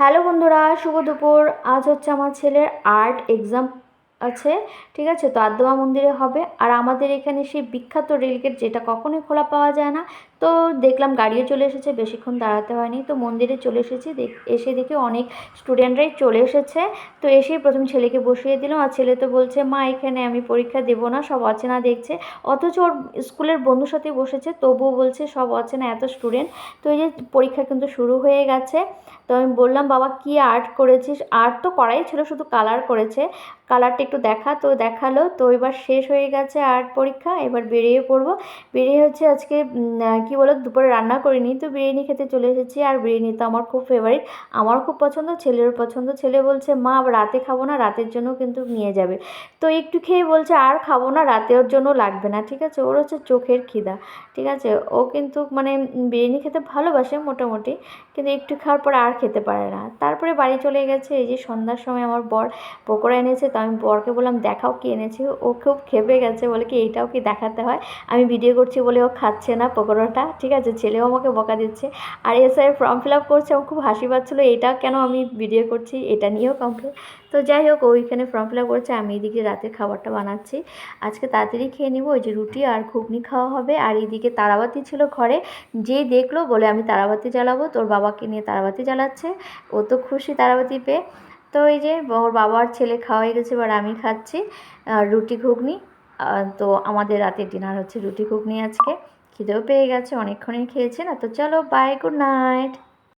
Hello বন্ধুরা, শুভ দুপুর। আজ হচ্ছে আমার ছেলের আর্ট এক্সাম আছে, ঠিক আছে? তো আদ্যমা মন্দিরে হবে। আর আমাদের এখানে সেই বিখ্যাত রেলগেট যেটা কখনোই খোলা পাওয়া যায় না তো দেখলাম গাড়িও চলে এসেছে, বেশিক্ষণ দাঁড়াতে হয়নি। তো মন্দিরে চলে এসেছি এসে দেখি অনেক স্টুডেন্টরাই চলে এসেছে। তো এসেই প্রথম ছেলেকে বসিয়ে দিলাম আর ছেলে তো বলছে, মা, এখানে আমি পরীক্ষা দেবো না, সব অচেনা দেখছে। অথচ ওর স্কুলের বন্ধুর সাথে বসেছে, তবুও বলছে, সব অচেনা, এত স্টুডেন্ট তো এই যে পরীক্ষা কিন্তু শুরু হয়ে গেছে। তো আমি বললাম, বাবা, কি আর্ট করেছিস? আর্ট তো করাই ছিল, শুধু কালার করেছে। কালারটা একটু দেখা, তো দেখাল। তো এবার শেষ হয়ে গেছে আর্ট পরীক্ষা, এবার বেরিয়ে পড়ব। বেরিয়ে হচ্ছে আজকে কি বলো, দুপুরে রান্না করিনি, তো বিরিয়ানি খেতে চলে এসেছি। আর বিরিয়ানি তো আমার খুব ফেভারিট আমার খুব পছন্দ, ছেলেরও পছন্দ। ছেলে বলছে, মা রাতে খাব না, রাতের জন্য কিন্তু নিয়ে যাবে। তো একটু খেয়ে বলছে, আর খাব না, রাতের জন্য লাগবে না। ঠিক আছে, ওর হচ্ছে চোখের খিদা। ঠিক আছে, ও কিন্তু মানে বিরিয়ানি খেতে ভালোবাসে মোটামুটি, কিন্তু একটু খাওয়ার পর আর খেতে পারে না। তারপরে বাড়ি চলে গেছে, এই যে সন্ধ্যার সময় আমার বর পকোড়া এনেছে, তো আমি বরকে বললাম, দেখাও কি এনেছি। ও খুব খেপে গেছে, বলে কি, এইটাও কি দেখাতে হয়? আমি ভিডিও করছি বলে ও খাচ্ছে না, পকোড়াটা ঠিক আছে? ছেলেও আমাকে বকা দিচ্ছে। আর এসআই ফর্ম ফিল আপ করছে আমার খুব হাসি পাচ্ছিলো, এটা কেন আমি ভিডিও করছি? এটা নিয়েও কমপ্লেন তো যাই হোক ওইখানে ফর্ম ফিল আপ করছে, আমি এদিকে রাতের খাবারটা বানাচ্ছি। আজকে তাড়াতাড়ি খেয়ে নিব, ওই যে রুটি আর ঘুগনি খাওয়া হবে। আর এইদিকে তারাবাতি ছিল ঘরে, যে দেখল বলে, আমি তারাবাতি জ্বালাবো, তোর বাবাকে নিয়ে তারাবাতি জ্বালাচ্ছে। ও তো খুশি তারাবাতি পেয়ে। তো এই যে, ওর বাবার ছেলে খাওয়া হয়ে গেছে, এবার আমি খাচ্ছি রুটি, ঘুগনি। তো আমাদের রাতের ডিনার হচ্ছে রুটি, ঘুগনি আজকে। খিদেও পেয়ে গেছে অনেকক্ষণই খেয়েছে না তো চলো বাই গুড নাইট